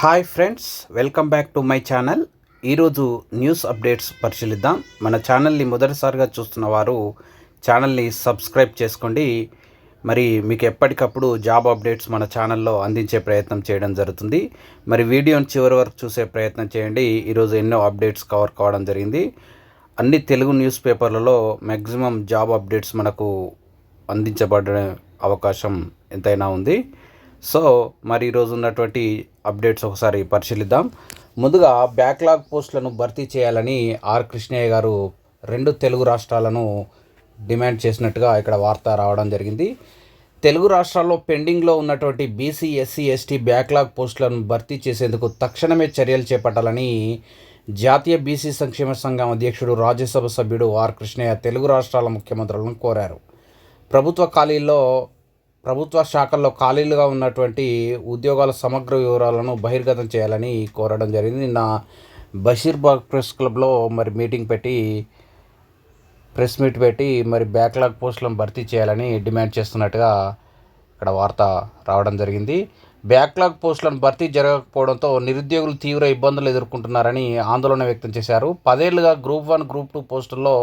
Hi friends welcome back to my channel. ఈరోజు news updates పరిశీలిద్దాం. మన ఛానల్ని మొదటిసారిగా చూస్తున్న వారు ఛానల్ని సబ్స్క్రైబ్ చేసుకోండి. మరి మీకు ఎప్పటికప్పుడు జాబ్ అప్డేట్స్ మన ఛానల్లో అందించే ప్రయత్నం చేయడం జరుగుతుంది. మరి వీడియోని చివరి వరకు చూసే ప్రయత్నం చేయండి. ఈరోజు ఎన్నో అప్డేట్స్ కవర్ కావడం జరిగింది. అన్ని తెలుగు న్యూస్ పేపర్లలో మ్యాక్సిమం జాబ్ అప్డేట్స్ మనకు అందించబడే అవకాశం ఎంతైనా ఉంది. సో మరి ఈరోజు ఉన్నటువంటి అప్డేట్స్ ఒకసారి పరిశీలిద్దాం. ముందుగా బ్యాక్లాగ్ పోస్టులను భర్తీ చేయాలని ఆర్ కృష్ణయ్య గారు రెండు తెలుగు రాష్ట్రాలను డిమాండ్ చేసినట్టుగా ఇక్కడ వార్త రావడం జరిగింది. తెలుగు రాష్ట్రాల్లో పెండింగ్లో ఉన్నటువంటి బీసీ ఎస్సీ ఎస్టీ బ్యాక్లాగ్ పోస్టులను భర్తీ చేసేందుకు తక్షణమే చర్యలు చేపట్టాలని జాతీయ బీసీ సంక్షేమ సంఘం అధ్యక్షుడు రాజ్యసభ సభ్యుడు ఆర్ కృష్ణయ్య తెలుగు రాష్ట్రాల ముఖ్యమంత్రులను కోరారు. ప్రభుత్వ ఖాళీల్లో ప్రభుత్వ శాఖల్లో ఖాళీలుగా ఉన్నటువంటి ఉద్యోగాల సమగ్ర వివరాలను బహిర్గతం చేయాలని కోరడం జరిగింది. నిన్న బషీర్బాగ్ ప్రెస్ క్లబ్లో మరి మీటింగ్ పెట్టి ప్రెస్ మీట్ పెట్టి మరి బ్యాక్లాగ్ పోస్టులను భర్తీ చేయాలని డిమాండ్ చేస్తున్నట్టుగా ఇక్కడ వార్త రావడం జరిగింది. బ్యాక్లాగ్ పోస్టులను భర్తీ జరగకపోవడంతో నిరుద్యోగులు తీవ్ర ఇబ్బందులు ఎదుర్కొంటున్నారని ఆందోళన వ్యక్తం చేశారు. పదేళ్ళుగా గ్రూప్ వన్ గ్రూప్ టూ పోస్టుల్లో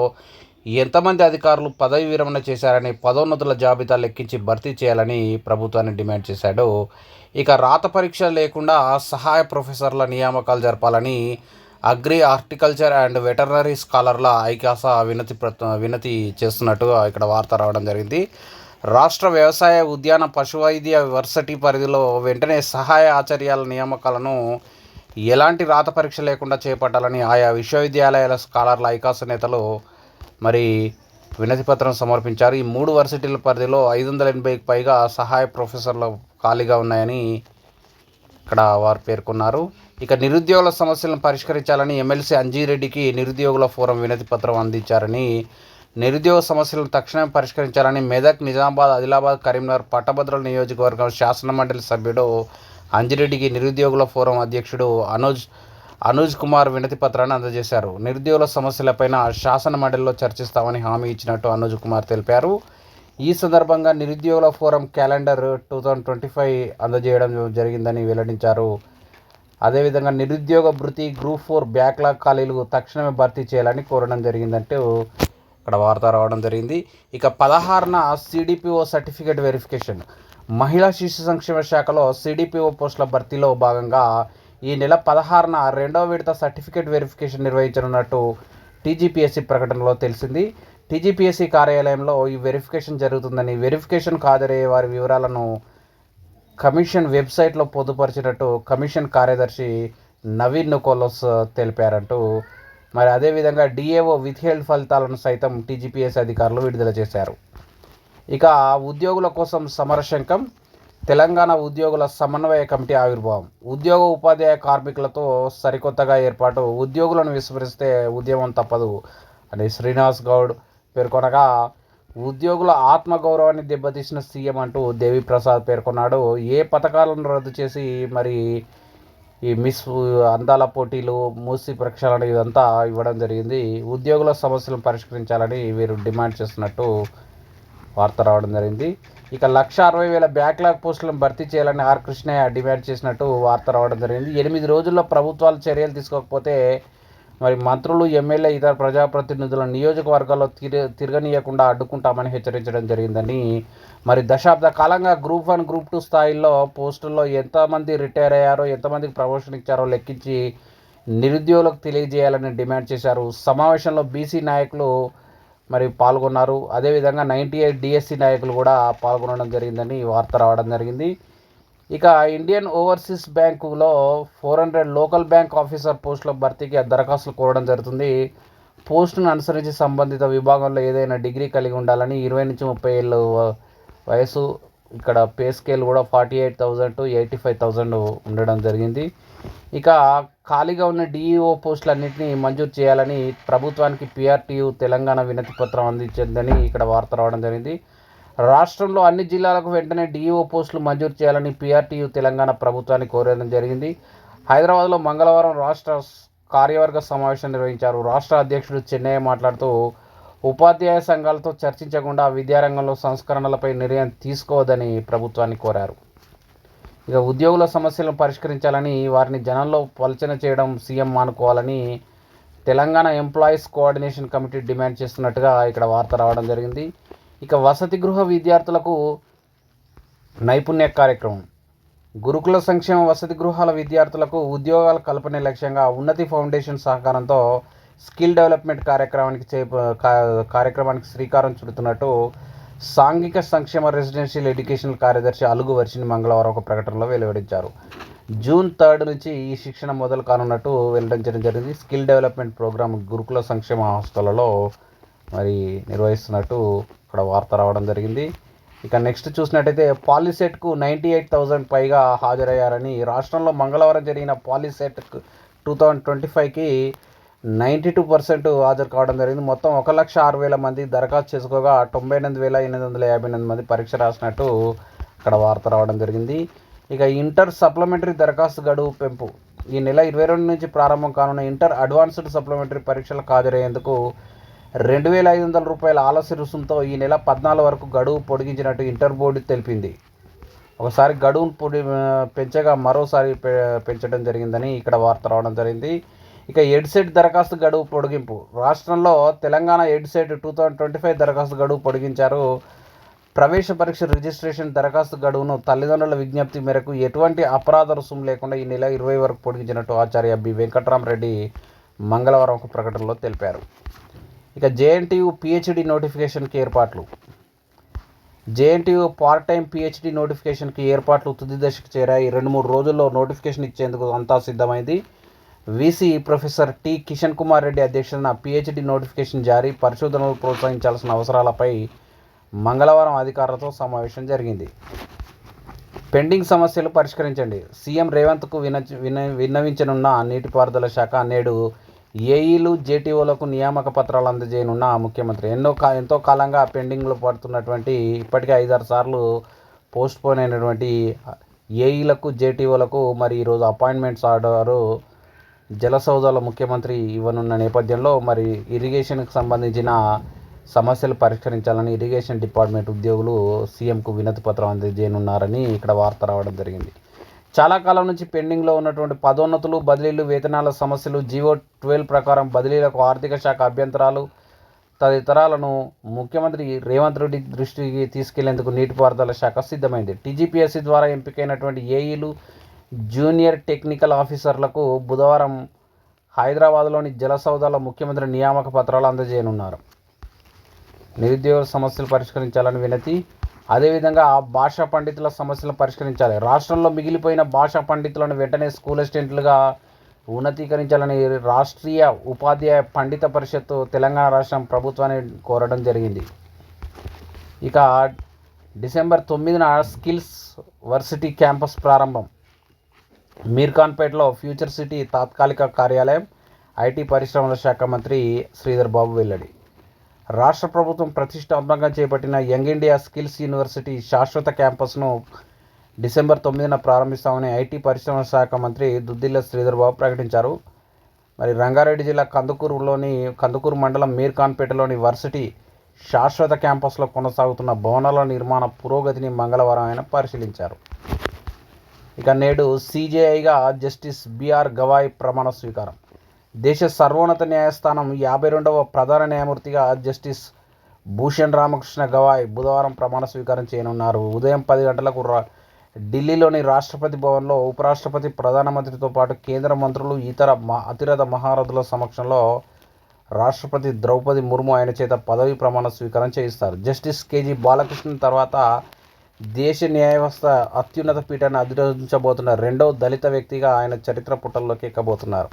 ఎంతమంది అధికారులు పదవి విరమణ చేశారని పదోన్నతుల జాబితా లెక్కించి భర్తీ చేయాలని ప్రభుత్వాన్ని డిమాండ్ చేశాడు. ఇక రాత పరీక్ష లేకుండా సహాయ ప్రొఫెసర్ల నియామకాలు జరపాలని అగ్రి హార్టికల్చర్ అండ్ వెటర్నరీ స్కాలర్ల ఐకాస వినతి ప్ర- వినతి చేస్తున్నట్టుగా ఇక్కడ వార్త రావడం జరిగింది. రాష్ట్ర వ్యవసాయ ఉద్యాన పశువైద్య వర్సిటీ పరిధిలో వెంటనే సహాయ ఆచార్యాల నియామకాలను ఎలాంటి రాత పరీక్ష లేకుండా చేపట్టాలని ఆయా విశ్వవిద్యాలయాల స్కాలర్ల ఐకాస నేతలు మరి వినతి పత్రం సమర్పించారు. ఈ మూడు వర్సిటీల పరిధిలో ఐదు వందల ఎనభైకి పైగా సహాయ ప్రొఫెసర్లు ఖాళీగా ఉన్నాయని ఇక్కడ వారు పేర్కొన్నారు. ఇక నిరుద్యోగుల సమస్యలను పరిష్కరించాలని ఎమ్మెల్సీ అంజీరెడ్డికి నిరుద్యోగుల ఫోరం వినతి పత్రం అందించారని నిరుద్యోగ సమస్యలను తక్షణమే పరిష్కరించాలని మెదక్ నిజామాబాద్ ఆదిలాబాద్ కరీంనగర్ పట్టభద్రుల నియోజకవర్గం శాసన మండలి సభ్యుడు అంజిరెడ్డికి నిరుద్యోగుల ఫోరం అధ్యక్షుడు అనుజ్ అనుజ్ కుమార్ వినతి పత్రాన్ని అందజేశారు. నిరుద్యోగుల సమస్యలపైన శాసన మండలిలో చర్చిస్తామని హామీ ఇచ్చినట్టు అనుజ్ కుమార్ తెలిపారు. ఈ సందర్భంగా నిరుద్యోగుల forum calendar two thousand twenty five అందజేయడం జరిగిందని వెల్లడించారు. అదేవిధంగా నిరుద్యోగ భృతి గ్రూప్ ఫోర్ బ్యాక్లాగ్ ఖాళీలు తక్షణమే భర్తీ చేయాలని కోరడం జరిగిందంటూ ఇక్కడ వార్త రావడం జరిగింది. ఇక పదహారున సిడిపిఓ సర్టిఫికేట్ వెరిఫికేషన్. మహిళా శిశు సంక్షేమ శాఖలో సిడిపిఓ పోస్టుల భర్తీలో భాగంగా ఈ నెల పదహారున రెండవ విడత సర్టిఫికేట్ వెరిఫికేషన్ నిర్వహించనున్నట్టు టీజీపీఎస్సీ ప్రకటనలో తెలిసింది. టీజీపీఎస్సీ కార్యాలయంలో ఈ వెరిఫికేషన్ జరుగుతుందని వెరిఫికేషన్ హాజరయ్యే వారి వివరాలను కమిషన్ వెబ్సైట్లో పొందుపరిచినట్టు కమిషన్ కార్యదర్శి నవీన్ నుకోలోస్ తెలిపారంటూ. మరి అదేవిధంగా డిఏఓ విత్హెల్డ్ ఫలితాలను సైతం టీజీపీఎస్ అధికారులు విడుదల చేశారు. ఇక ఉద్యోగుల కోసం సమరశంకం తెలంగాణ ఉద్యోగుల సమన్వయ కమిటీ ఆవిర్భావం. ఉద్యోగ ఉపాధ్యాయ కార్మికులతో సరికొత్తగా ఏర్పాటు ఉద్యోగులను విస్మరిస్తే ఉద్యమం తప్పదు అని శ్రీనివాస్ గౌడ్ పేర్కొనగా ఉద్యోగుల ఆత్మగౌరవాన్ని దెబ్బతీసిన సీఎం అంటూ దేవిప్రసాద్ పేర్కొన్నాడు. ఏ పథకాలను రద్దు చేసి మరి ఈ మిస్ అందాల పోటీలు మూసి ప్రక్షాళన ఇదంతా ఇవ్వడం జరిగింది. ఉద్యోగుల సమస్యలను పరిష్కరించాలని వీరు డిమాండ్ చేస్తున్నట్టు వార్త రావడం జరిగింది. ఇక లక్ష అరవై వేల బ్యాక్లాగ్ పోస్టులను భర్తీ చేయాలని ఆర్ కృష్ణయ్య డిమాండ్ చేసినట్టు వార్త రావడం జరిగింది. ఎనిమిది రోజుల్లో ప్రభుత్వాలు చర్యలు తీసుకోకపోతే మరి మంత్రులు ఎమ్మెల్యే ఇతర ప్రజాప్రతినిధుల నియోజకవర్గాల్లో తిర తిరగనీయకుండా అడ్డుకుంటామని హెచ్చరించడం జరిగిందని మరి దశాబ్ద కాలంగా గ్రూప్ వన్ గ్రూప్ టూ స్థాయిల్లో పోస్టుల్లో ఎంతమంది రిటైర్ అయ్యారో ఎంతమందికి ప్రమోషన్ ఇచ్చారో లెక్కించి నిరుద్యోగులకు తెలియజేయాలని డిమాండ్ చేశారు. సమావేశంలో బీసీ నాయకులు మరి పాల్గొన్నారు. అదేవిధంగా నైంటీ ఎయిట్ డిఎస్సి నాయకులు కూడా పాల్గొనడం జరిగిందని వార్త రావడం జరిగింది. ఇక ఇండియన్ ఓవర్సీస్ బ్యాంకులో four hundred local bank officer పోస్టుల భర్తీకి దరఖాస్తులు కోరడం జరుగుతుంది. పోస్టును అనుసరించి సంబంధిత విభాగంలో ఏదైనా డిగ్రీ కలిగి ఉండాలని ఇరవై నుంచి ముప్పై ఏళ్ళు వయసు ఇక్కడ పే స్కేల్ కూడా forty eight thousand to eighty five thousand ఉండడం జరిగింది. ఇక ఖాళీగా ఉన్న డిఈఓ పోస్టులన్నింటినీ మంజూరు చేయాలని ప్రభుత్వానికి పిఆర్టీయు తెలంగాణ వినతి పత్రం అందించిందని ఇక్కడ వార్త రావడం జరిగింది. రాష్ట్రంలో అన్ని జిల్లాలకు వెంటనే డిఈఓ పోస్టులు మంజూరు చేయాలని పిఆర్టీయు తెలంగాణ ప్రభుత్వాన్ని కోరడం జరిగింది. హైదరాబాద్లో మంగళవారం రాష్ట్ర కార్యవర్గ సమావేశం నిర్వహించారు. రాష్ట్ర అధ్యక్షుడు చెన్నయ్య మాట్లాడుతూ ఉపాధ్యాయ సంఘాలతో చర్చించకుండా విద్యారంగంలో సంస్కరణలపై నిర్ణయం తీసుకోవద్దని ప్రభుత్వాన్ని కోరారు. ఇక ఉద్యోగుల సమస్యలను పరిష్కరించాలని వారిని జనంలో పలచన చేయడం సీఎం మానుకోవాలని Telangana employees coordination committee demand చేస్తున్నట్టుగా ఇక్కడ వార్త రావడం జరిగింది. ఇక వసతి గృహ విద్యార్థులకు నైపుణ్య కార్యక్రమం. గురుకుల సంక్షేమ వసతి గృహాల విద్యార్థులకు ఉద్యోగాల కల్పనే లక్ష్యంగా ఉన్నతి ఫౌండేషన్ సహకారంతో స్కిల్ డెవలప్మెంట్ కార్యక్రమానికి చే కార్యక్రమానికి శ్రీకారం చుడుతున్నట్టు సాంఘిక సంక్షేమ రెసిడెన్షియల్ ఎడ్యుకేషనల్ కార్యదర్శి అలుగు వర్షిని మంగళవారం ఒక ప్రకటనలో వెలువడించారు. జూన్ థర్డ్ నుంచి ఈ శిక్షణ మొదలు కానున్నట్టు వెల్లడించడం జరిగింది. స్కిల్ డెవలప్మెంట్ ప్రోగ్రామ్ గురుకుల సంక్షేమ హాస్టళ్ళలో మరి నిర్వహిస్తున్నట్టు ఇక్కడ వార్త రావడం జరిగింది. ఇక నెక్స్ట్ చూసినట్టయితే పాలిసెట్కు నైంటీ ఎయిట్ థౌజండ్ పైగా హాజరయ్యారని రాష్ట్రంలో మంగళవారం జరిగిన పాలిసెట్ టూ థౌజండ్ ట్వంటీ ఫైవ్కి నైంటీ టూ పర్సెంట్ హాజరు కావడం జరిగింది. మొత్తం ఒక లక్ష ఆరు వేల మంది దరఖాస్తు చేసుకోగా తొంభై ఎనిమిది వేల ఎనిమిది వందల యాభై ఎనిమిది మంది పరీక్ష రాసినట్టు ఇక్కడ వార్త రావడం జరిగింది. ఇక ఇంటర్ సప్లిమెంటరీ దరఖాస్తు గడువు పెంపు. ఈ నెల ఇరవై రెండు నుంచి ప్రారంభం కానున్న ఇంటర్ అడ్వాన్స్డ్ సప్లిమెంటరీ పరీక్షలకు హాజరయ్యేందుకు రెండు వేల ఐదు వందల రూపాయల ఆలస్య రుసుముతో ఈ నెల పద్నాలుగు వరకు గడువు పొడిగించినట్టు ఇంటర్ బోర్డు తెలిపింది. ఒకసారి గడువును పొడి పెంచగా మరోసారి పెంచడం జరిగిందని ఇక్కడ వార్త రావడం జరిగింది. ఇక ఎడ్సెట్ దరఖాస్తు గడువు పొడిగింపు. రాష్ట్రంలో Telangana EdCET two thousand twenty five దరఖాస్తు గడువు పొడిగించారు. ప్రవేశ పరీక్ష రిజిస్ట్రేషన్ దరఖాస్తు గడువును తల్లిదండ్రుల విజ్ఞప్తి మేరకు ఎటువంటి అపరాధ రుసుము లేకుండా ఈ నెల ఇరవై వరకు పొడిగించినట్టు ఆచార్య బి వెంకట్రామరెడ్డి మంగళవారం ఒక ప్రకటనలో తెలిపారు. ఇక జేఎన్టీయు పిహెచ్డి నోటిఫికేషన్కి ఏర్పాట్లు. జేఎన్టీయు పార్ట్ టైం పిహెచ్డి నోటిఫికేషన్కి ఏర్పాట్లు తుది దశకు చేరాయి. రెండు మూడు రోజుల్లో నోటిఫికేషన్ ఇచ్చేందుకు అంతా సిద్ధమైంది. VC professor T Kishan Kumar Reddy అధ్యక్షతన పిహెచ్డి నోటిఫికేషన్ జారీ. పరిశోధనలు ప్రోత్సహించాల్సిన అవసరాలపై మంగళవారం అధికారులతో సమావేశం జరిగింది. పెండింగ్ సమస్యలు పరిష్కరించండి. సీఎం రేవంత్కు విన విన విన్నవించనున్న నీటిపారుదల శాఖ నేడు ఏఈలు జేటీఓలకు నియామక పత్రాలు అందజేయనున్న ముఖ్యమంత్రి. ఎన్నో కా ఎంతో కాలంగా పెండింగ్లో పడుతున్నటువంటి ఇప్పటికే ఐదారు సార్లు పోస్ట్ పోన్ అయినటువంటి ఏఈలకు జేటీఓలకు మరి ఈరోజు అపాయింట్మెంట్స్ ఆర్డరు జలసౌదాల ముఖ్యమంత్రి ఇవ్వనున్న నేపథ్యంలో మరి ఇరిగేషన్కి సంబంధించిన సమస్యలు పరిష్కరించాలని ఇరిగేషన్ డిపార్ట్మెంట్ ఉద్యోగులు సీఎంకు వినతి పత్రం అందజేయనున్నారని ఇక్కడ వార్త రావడం జరిగింది. చాలా కాలం నుంచి పెండింగ్లో ఉన్నటువంటి పదోన్నతులు బదిలీలు వేతనాల సమస్యలు జీవో ట్వెల్వ్ ప్రకారం బదిలీలకు ఆర్థిక శాఖ అభ్యంతరాలు తదితరాలను ముఖ్యమంత్రి రేవంత్ రెడ్డి దృష్టికి తీసుకెళ్ళేందుకు నీటిపారుదల శాఖ సిద్ధమైంది. టీజీపీఎస్సీ ద్వారా ఎంపికైనటువంటి ఏఈలు జూనియర్ టెక్నికల్ ఆఫీసర్లకు బుధవారం హైదరాబాద్లోని జలసౌదాల ముఖ్యమంత్రి నియామక పత్రాలు అందజేయనున్నారు. నిరుద్యోగ సమస్యలు పరిష్కరించాలని వినతి అదేవిధంగా భాషా పండితుల సమస్యలను పరిష్కరించాలి. రాష్ట్రంలో మిగిలిపోయిన భాషా పండితులను వెంటనే స్కూల్ అసిస్టెంట్లుగా ఉన్నతీకరించాలని రాష్ట్రీయ ఉపాధ్యాయ పండిత పరిషత్తు తెలంగాణ రాష్ట్రం ప్రభుత్వాన్ని కోరడం జరిగింది. ఇక డిసెంబర్ తొమ్మిదిన స్కిల్స్ వర్సిటీ క్యాంపస్ ప్రారంభం. మీర్ఖాన్పేటలో ఫ్యూచర్ సిటీ తాత్కాలిక కార్యాలయం ఐటీ పరిశ్రమల శాఖ మంత్రి శ్రీధర్ బాబు వెల్లడి. రాష్ట్ర ప్రభుత్వం ప్రతిష్టాత్మకంగా చేపట్టిన యంగ్ ఇండియా స్కిల్స్ యూనివర్సిటీ శాశ్వత క్యాంపస్ను డిసెంబర్ తొమ్మిదిన ప్రారంభిస్తామని ఐటీ పరిశ్రమల శాఖ మంత్రి దుద్దిల్ల శ్రీధర్ బాబు ప్రకటించారు. మరి రంగారెడ్డి జిల్లా కందుకూరులోని కందుకూరు మండలం మీర్ఖాన్పేటలోని వర్సిటీ శాశ్వత క్యాంపస్లో కొనసాగుతున్న భవనాల నిర్మాణ పురోగతిని మంగళవారం ఆయన పరిశీలించారు. ఇక నేడు సీజేఐగా జస్టిస్ బిఆర్ గవాయ్ ప్రమాణ స్వీకారం. దేశ సర్వోన్నత న్యాయస్థానం యాభై రెండవ ప్రధాన న్యాయమూర్తిగా జస్టిస్ భూషణ్ రామకృష్ణ గవాయ్ బుధవారం ప్రమాణ స్వీకారం చేయనున్నారు. ఉదయం పది గంటలకు రా ఢిల్లీలోని రాష్ట్రపతి భవన్లో ఉపరాష్ట్రపతి ప్రధానమంత్రితో పాటు కేంద్ర మంత్రులు ఇతర మ అతిరథ మహారథుల సమక్షంలో రాష్ట్రపతి ద్రౌపది ముర్ము ఆయన చేత పదవి ప్రమాణ స్వీకారం చేయిస్తారు. జస్టిస్ కేజీ బాలకృష్ణ తర్వాత దేశ న్యాయ వ్యవస్థ అత్యున్నత పీఠాన్ని అధిరోహించబోతున్న రెండో దళిత వ్యక్తిగా ఆయన చరిత్ర పుటల్లోకి ఎక్కబోతున్నారు.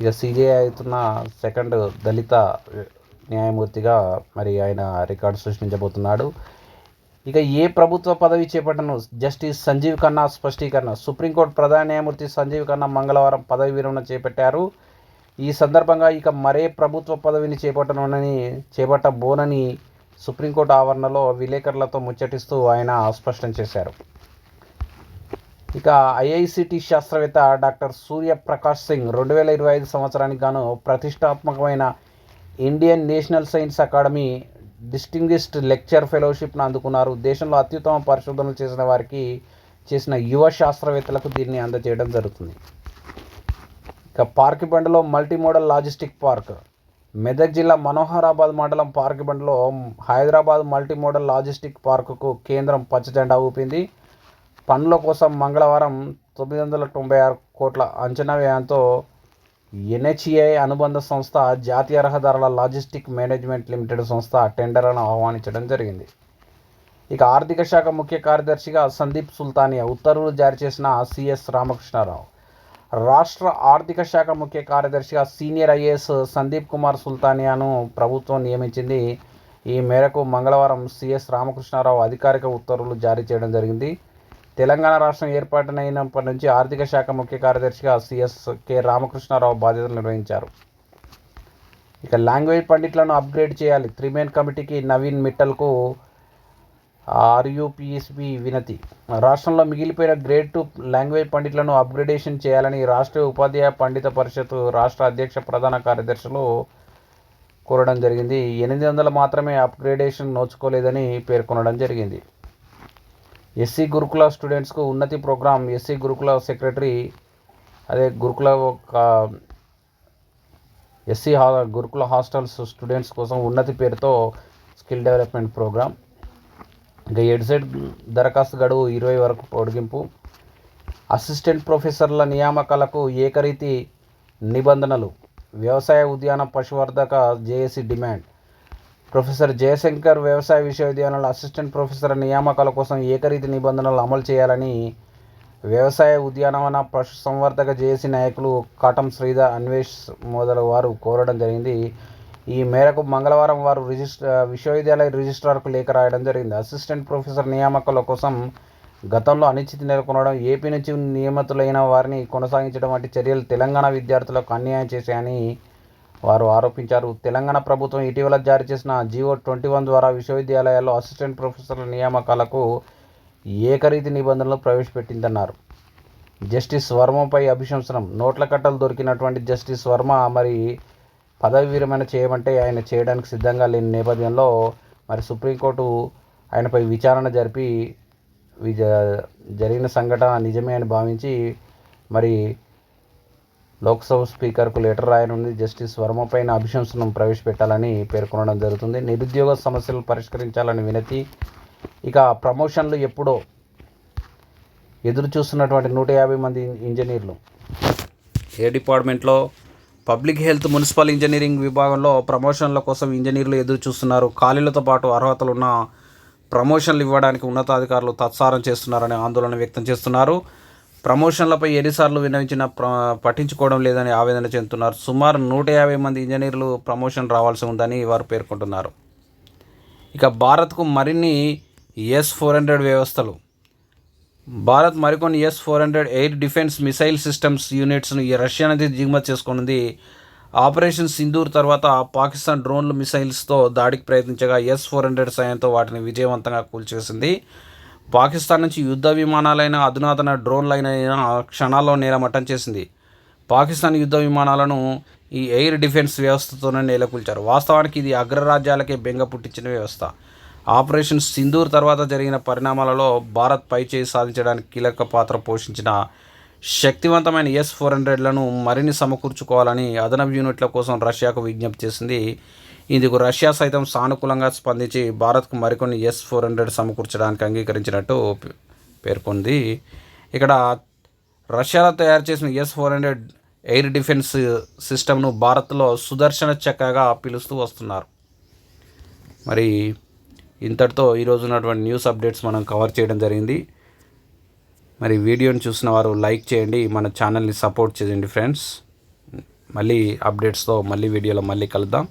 ఇక సీజేఐ అవుతున్న సెకండ్ దళిత న్యాయమూర్తిగా మరి ఆయన రికార్డు సృష్టించబోతున్నాడు. ఇక ఏ ప్రభుత్వ పదవి చేపట్టను? జస్టిస్ సంజీవ్ ఖన్నా స్పష్టీకరణ. సుప్రీంకోర్టు ప్రధాన న్యాయమూర్తి సంజీవ్ ఖన్నా మంగళవారం పదవి విరమణ చేపట్టారు. ఈ సందర్భంగా ఇక మరే ప్రభుత్వ పదవిని చేపట్టనని చేపట్టబోనని సుప్రీంకోర్టు ఆవరణలో విలేకరులతో ముచ్చటిస్తూ ఆయన స్పష్టం చేశారు. ఇక ఐఐసిటి శాస్త్రవేత్త డాక్టర్ సూర్యప్రకాష్ సింగ్ రెండు వేల ఇరవై ఐదు సంవత్సరానికి గాను ప్రతిష్టాత్మకమైన Indian National Science Academy distinguished lecture ఫెలోషిప్ను అందుకున్నారు. దేశంలో అత్యుత్తమ పరిశోధనలు చేసిన వారికి చేసిన యువ శాస్త్రవేత్తలకు దీన్ని అందజేయడం జరుగుతుంది. ఇక పార్కిబండలో multi modal logistic park Medak జిల్లా మనోహరాబాద్ మండలం పార్కిబండలో హైదరాబాద్ మల్టీ మోడల్ లాజిస్టిక్ పార్కుకు కేంద్రం పచ్చజెండా ఊపింది. పనుల కోసం మంగళవారం తొమ్మిది వందల తొంభై ఆరు కోట్ల అంచనా వ్యయంతో ఎన్హెచ్ఏ అనుబంధ సంస్థ జాతీయ రహదారుల లాజిస్టిక్ మేనేజ్మెంట్ లిమిటెడ్ సంస్థ టెండర్లను ఆహ్వానించడం జరిగింది. ఇక ఆర్థిక శాఖ ముఖ్య కార్యదర్శిగా సందీప్ సుల్తానియా ఉత్తర్వులు జారీ చేసిన సిఎస్ రామకృష్ణారావు. రాష్ట్ర ఆర్థిక శాఖ ముఖ్య కార్యదర్శిగా సీనియర్ ఐఏఎస్ సందీప్ కుమార్ సుల్తానియాను ప్రభుత్వం నియమించింది. ఈ మేరకు మంగళవారం సిఎస్ రామకృష్ణారావు అధికారిక ఉత్తర్వులు జారీ చేయడం జరిగింది. తెలంగాణ రాష్ట్రం ఏర్పాటునైనప్పటి నుంచి ఆర్థిక శాఖ ముఖ్య కార్యదర్శిగా సిఎస్ కె రామకృష్ణారావు బాధ్యతలు నిర్వహించారు. ఇక లాంగ్వేజ్ పండిట్లను అప్గ్రేడ్ చేయాలి. త్రిమేన్ కమిటీకి నవీన్ మిట్టల్కు ఆర్యూపీఎస్పీ వినతి. రాష్ట్రంలో మిగిలిపోయిన గ్రేడ్ టూ లాంగ్వేజ్ పండిట్లను అప్గ్రేడేషన్ చేయాలని రాష్ట్రీయ ఉపాధ్యాయ పండిత పరిషత్ రాష్ట్ర అధ్యక్ష ప్రధాన కార్యదర్శులు కోరడం జరిగింది. ఎనిమిది వందలు మాత్రమే అప్గ్రేడేషన్ నోచుకోలేదని పేర్కొనడం జరిగింది. ఎస్సీ గురుకుల స్టూడెంట్స్కు ఉన్నతి ప్రోగ్రాం ఎస్సీ గురుకుల సెక్రటరీ అదే గురుకుల ఒక ఎస్సీ హా గురుకుల హాస్టల్స్ స్టూడెంట్స్ కోసం ఉన్నతి పేరుతో స్కిల్ డెవలప్మెంట్ ప్రోగ్రామ్ ఇంకా ఎడ్సెట్ దరఖాస్తు గడువు ఇరవై వరకు పొడిగింపు. అసిస్టెంట్ ప్రొఫెసర్ల నియామకాలకు ఏకరీతి నిబంధనలు. వ్యవసాయ ఉద్యాన పశువర్ధక జేఏసీ డిమాండ్. ప్రొఫెసర్ జయశంకర్ వ్యవసాయ విశ్వవిద్యాలయంలో అసిస్టెంట్ ప్రొఫెసర్ నియామకాల కోసం ఏకరీతి నిబంధనలు అమలు చేయాలని వ్యవసాయ ఉద్యానవన పశు సంవర్ధక జేఏసీ నాయకులు కాటం శ్రీధర్ అన్వేష్ మొదలవారు కోరడం జరిగింది. ఈ మేరకు మంగళవారం వారు రిజిస్టర్ విశ్వవిద్యాలయ రిజిస్ట్రార్కు లేఖ రాయడం జరిగింది. అసిస్టెంట్ ప్రొఫెసర్ నియామకాల కోసం గతంలో అనిశ్చితి నెలకొనడం ఏపీ నుంచి నియమితులైన వారిని కొనసాగించడం వంటి చర్యలు తెలంగాణ విద్యార్థులకు అన్యాయం చేశాయని వారు ఆరోపించారు. తెలంగాణ ప్రభుత్వం ఇటీవల జారీ చేసిన జియో ట్వంటీ వన్ ద్వారా విశ్వవిద్యాలయాల్లో అసిస్టెంట్ ప్రొఫెసర్ల నియామకాలకు ఏకరీతి నిబంధనలు ప్రవేశపెట్టిందన్నారు. జస్టిస్ వర్మపై అభిశంసనం. నోట్ల కట్టలు దొరికినటువంటి జస్టిస్ వర్మ మరి పదవి విరమణ చేయమంటే ఆయన చేయడానికి సిద్ధంగా లేని నేపథ్యంలో మరి సుప్రీంకోర్టు ఆయనపై విచారణ జరిపి జరిగిన సంఘటన నిజమే అని భావించి మరి లోక్సభ స్పీకర్కు లెటర్ రాయనుంది. జస్టిస్ వర్మ పైన అభిశంసనం ప్రవేశపెట్టాలని పేర్కొనడం జరుగుతుంది. నిరుద్యోగ సమస్యలు పరిష్కరించాలని వినతి ఇక ప్రమోషన్లు ఎప్పుడో ఎదురు చూస్తున్నటువంటి నూట యాభై మంది ఇంజనీర్లు. ఏ డిపార్ట్మెంట్లో పబ్లిక్ హెల్త్ మున్సిపల్ ఇంజనీరింగ్ విభాగంలో ప్రమోషన్ల కోసం ఇంజనీర్లు ఎదురు చూస్తున్నారు. ఖాళీలతో పాటు అర్హతలు ఉన్న ప్రమోషన్లు ఇవ్వడానికి ఉన్నతాధికారులు తత్సారం చేస్తున్నారని ఆందోళన వ్యక్తం చేస్తున్నారు. ప్రమోషన్లపై ఎన్నిసార్లు వినవించినా ప్ర పట్టించుకోవడం లేదని ఆవేదన చెందుతున్నారు. సుమారు నూట యాభై మంది ఇంజనీర్లు ప్రమోషన్ రావాల్సి ఉందని వారు పేర్కొంటున్నారు. ఇక భారత్కు మరిన్ని ఎస్ ఫోర్ హండ్రెడ్ వ్యవస్థలు భారత్ మరికొన్ని S four hundred air defence missile systems యూనిట్స్ను ఈ రష్యా నుంచి దిగుమతి చేసుకున్నది ఆపరేషన్ సింధూర్ తర్వాత పాకిస్తాన్ డ్రోన్లు మిసైల్స్తో దాడికి ప్రయత్నించగా ఎస్ ఫోర్ హండ్రెడ్ సాయంతో వాటిని విజయవంతంగా కూల్చేసింది పాకిస్తాన్ నుంచి యుద్ధ విమానాలైన అధునాతన డ్రోన్లైన క్షణాల్లో నేలమట్టం చేసింది. పాకిస్తాన్ యుద్ధ విమానాలను ఈ ఎయిర్ డిఫెన్స్ వ్యవస్థతోనే నేలకూల్చారు. వాస్తవానికి ఇది అగ్రరాజ్యాలకే బెంగ పుట్టించిన వ్యవస్థ. ఆపరేషన్ సింధూర్ తర్వాత జరిగిన పరిణామాలలో భారత్ పైచేయి సాధించడానికి కీలక పాత్ర పోషించిన శక్తివంతమైన ఎస్ ఫోర్ హండ్రెడ్లను మరిన్ని సమకూర్చుకోవాలని అదనపు యూనిట్ల కోసం రష్యాకు విజ్ఞప్తి చేసింది. ఇందుకు రష్యా సైతం సానుకూలంగా స్పందించి భారత్కు మరికొన్ని ఎస్ ఫోర్ హండ్రెడ్ సమకూర్చడానికి అంగీకరించినట్టు పేర్కొంది. ఇక్కడ రష్యాలో తయారు చేసిన S four hundred air defence సిస్టమ్ను భారత్లో సుదర్శన చక్కగా పిలుస్తూ వస్తున్నారు. మరి ఇంతటితో ఈరోజు ఉన్నటువంటి న్యూస్ అప్డేట్స్ మనం కవర్ చేయడం జరిగింది. మరి వీడియోని చూసిన వారు లైక్ చేయండి మన ఛానల్ని సపోర్ట్ చేయండి ఫ్రెండ్స్ మళ్ళీ అప్డేట్స్తో మళ్ళీ వీడియోలో మళ్ళీ కలుద్దాం.